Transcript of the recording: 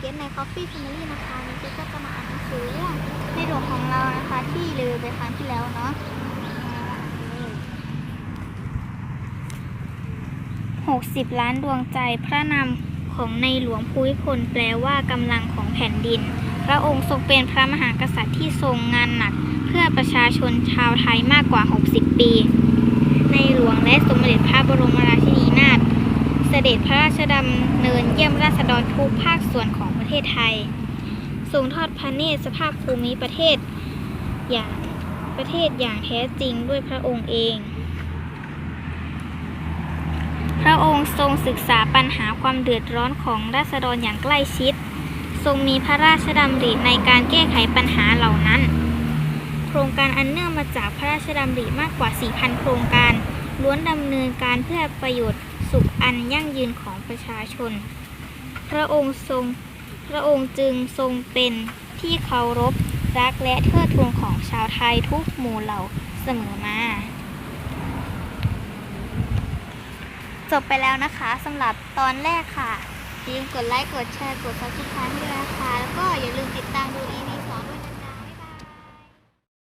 ปี้แฟมิลี่นะคะวันนี้ก็จะมาอ่านหนังสือเรื่องในหลวงของเรานะคะ ที่ลือไปครั้งที่แล้วเนาะหกสิบล้านดวงใจพระนามของในหลวงภูมิพลแปลว่ากำลังของแผ่นดิน พระองค์ทรงเป็นพระมหากษัตริย์ที่ทรงงานหนัก เพื่อประชาชนชาวไทยมากกว่า 60 ปี ในหลวงและสมเด็จพระบรมราชินีนาถ เส ด็จพระราชดำเนินเยี่ยมราษฎรทุกภาคส่วนของประเทศไทยทรงทอดพระเนตรสภาพภูมิประเทศอย่างประเทศอย่างแท้จริงด้วยพระองค์เอง พระองค์ทรงศึกษาปัญหาความเดือดร้อนของราษฎรอย่างใกล้ชิด ทรงมีพระราชดำริในการแก้ไขปัญหาเหล่านั้น โครงการอันเนื่องมาจากพระราชดำริมากกว่า 4,000 โครงการล้วนดำเนินการเพื่อประโยชน์ สุขอันยั่งยืนของประชาชน พระองค์ทรง พระองค์จึงทรงเป็นที่เคารพรักและเทิดทูนของชาวไทยทุกหมู่เหล่าเสมอมา จบไปแล้วนะคะสำหรับตอนแรกค่ะอย่าลืมกดไลค์ กดแชร์ กด subscribe ให้ด้วยนะคะ แล้วก็อย่าลืมติดตามดู EP